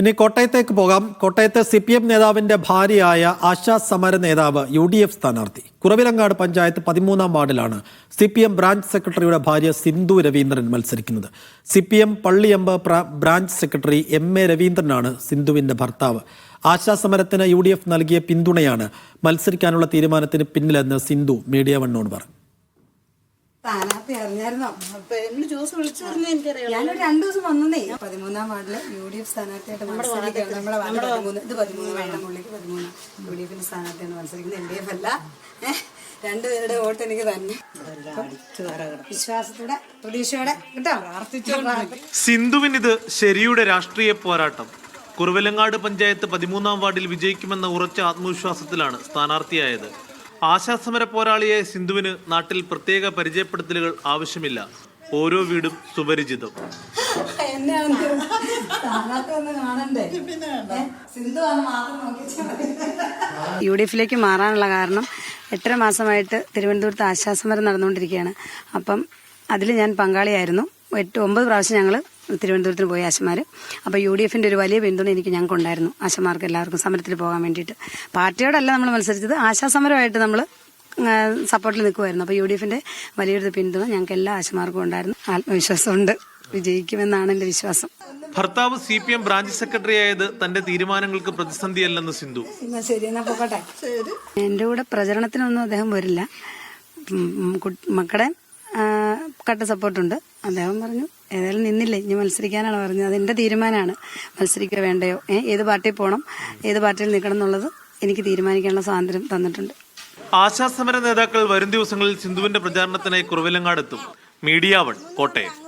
ഇനി കോട്ടയത്തേക്ക് പോകാം. കോട്ടയത്തെ സി പി എം നേതാവിന്റെ ഭാര്യയായ ആശാ സമര നേതാവ് യു ഡി എഫ് സ്ഥാനാർത്ഥി. കുറവിലങ്ങാട് പഞ്ചായത്ത് പതിമൂന്നാം വാർഡിലാണ് സി പി എം ബ്രാഞ്ച് സെക്രട്ടറിയുടെ ഭാര്യ സിന്ധു രവീന്ദ്രൻ മത്സരിക്കുന്നത്. സി പി എം പള്ളിയമ്പ് ബ്രാഞ്ച് സെക്രട്ടറി എം എ രവീന്ദ്രനാണ് സിന്ധുവിന്റെ ഭർത്താവ്. ആശാ സമരത്തിന് യു ഡി എഫ് നൽകിയ പിന്തുണയാണ് മത്സരിക്കാനുള്ള തീരുമാനത്തിന് പിന്നിലെന്ന് സിന്ധു മീഡിയ വണ്ണോട് പറഞ്ഞു. സ്ഥാനാർത്ഥി അറിഞ്ഞായിരുന്നോ. ജോസ് വിളിച്ചു ഞാനൊരു രണ്ടു ദിവസം വന്നേ പതിമൂന്നാം വാർഡിൽ യു ഡി എഫ് സ്ഥാനാർത്ഥിയായിട്ട് മത്സരിക്കുകയാണ്. നമ്മുടെ വാർഡ് പതിമൂന്ന്. ഇത് പതിമൂന്ന് വെള്ളംപുള്ളിക്ക് പതിമൂന്ന്. യു ഡി എഫിന്റെ സ്ഥാനാർത്ഥിയാണ് മത്സരിക്കുന്നത്. എൽ ഡി എഫ് അല്ല. രണ്ടുപേരുടെ വോട്ട് എനിക്ക് തന്നെ. വിശ്വാസത്തോടെ പ്രതീക്ഷയോടെ കേട്ടോ. പ്രാർത്ഥിച്ചു സിന്ധുവിന് ഇത് ശരിയുടെ രാഷ്ട്രീയ പോരാട്ടം. കുറുവലങ്ങാട് പഞ്ചായത്ത് പതിമൂന്നാം വാർഡിൽ വിജയിക്കുമെന്ന ഉറച്ച ആത്മവിശ്വാസത്തിലാണ് സ്ഥാനാർത്ഥിയായത്. ആശാസമര പോരാളിയെ സിന്ധുവിന് നാട്ടിൽ പ്രത്യേക പരിചയപ്പെടുത്തലുകൾ ആവശ്യമില്ല. ഓരോ വീടും സുപരിചിതം. യു ഡി എഫിലേക്ക് മാറാനുള്ള കാരണം എട്ടര മാസമായിട്ട് തിരുവനന്തപുരത്ത് ആശാസമരം നടന്നുകൊണ്ടിരിക്കുകയാണ്. അപ്പം അതിൽ ഞാൻ പങ്കാളിയായിരുന്നു. എട്ട് ഒമ്പത് പ്രാവശ്യം ഞങ്ങൾ തിരുവനന്തപുരത്തിന് പോയ ആശമാർ അപ്പോൾ യു ഡി എഫിന്റെ ഒരു വലിയ പിന്തുണ എനിക്ക് ഞങ്ങൾക്കുണ്ടായിരുന്നു. ആശമാർക്ക് എല്ലാവർക്കും സമരത്തിൽ പോകാൻ വേണ്ടിയിട്ട്. പാർട്ടിയോടല്ല നമ്മൾ മത്സരിച്ചത്. ആശാസമരമായിട്ട് നമ്മൾ സപ്പോർട്ടിൽ നിൽക്കുമായിരുന്നു അപ്പോൾ യു ഡി എഫിന്റെ വലിയൊരു പിന്തുണ ഞങ്ങൾക്ക് എല്ലാ ആശമാർക്കും ഉണ്ടായിരുന്നു. ആത്മവിശ്വാസമുണ്ട്. വിജയിക്കുമെന്നാണ് എന്റെ വിശ്വാസം. ഭർത്താവ് C P M branch secretary ആയത് തന്റെ തീരുമാനങ്ങൾക്ക് പ്രതിസന്ധിയല്ലെന്ന് സിന്ധു. എന്റെ ശരി എന്നാ പോകട്ടെ എന്റെ കൂടെ പ്രചരണത്തിനൊന്നും അദ്ദേഹം വരില്ല. മക്കളുടെ കട്ട സപ്പോർട്ടുണ്ട്. അദ്ദേഹം പറഞ്ഞു ഏതായാലും നിന്നില്ലേ? ഇനി മത്സരിക്കാനാണ് പറഞ്ഞത്. അത് എന്റെ തീരുമാനമാണ്. മത്സരിക്കുക വേണ്ടയോ? ഏത് പാർട്ടിയിൽ പോകണം ഏത് പാർട്ടിയിൽ നിൽക്കണം എന്നുള്ളത് എനിക്ക് തീരുമാനിക്കാനുള്ള സ്വാതന്ത്ര്യം തന്നിട്ടുണ്ട്. ആശാസമര നേതാക്കൾ വരും ദിവസങ്ങളിൽ സിന്ധുവിന്റെ പ്രചാരണത്തിനായി കുറവിലങ്ങാടെത്തും. Media one Kottayam.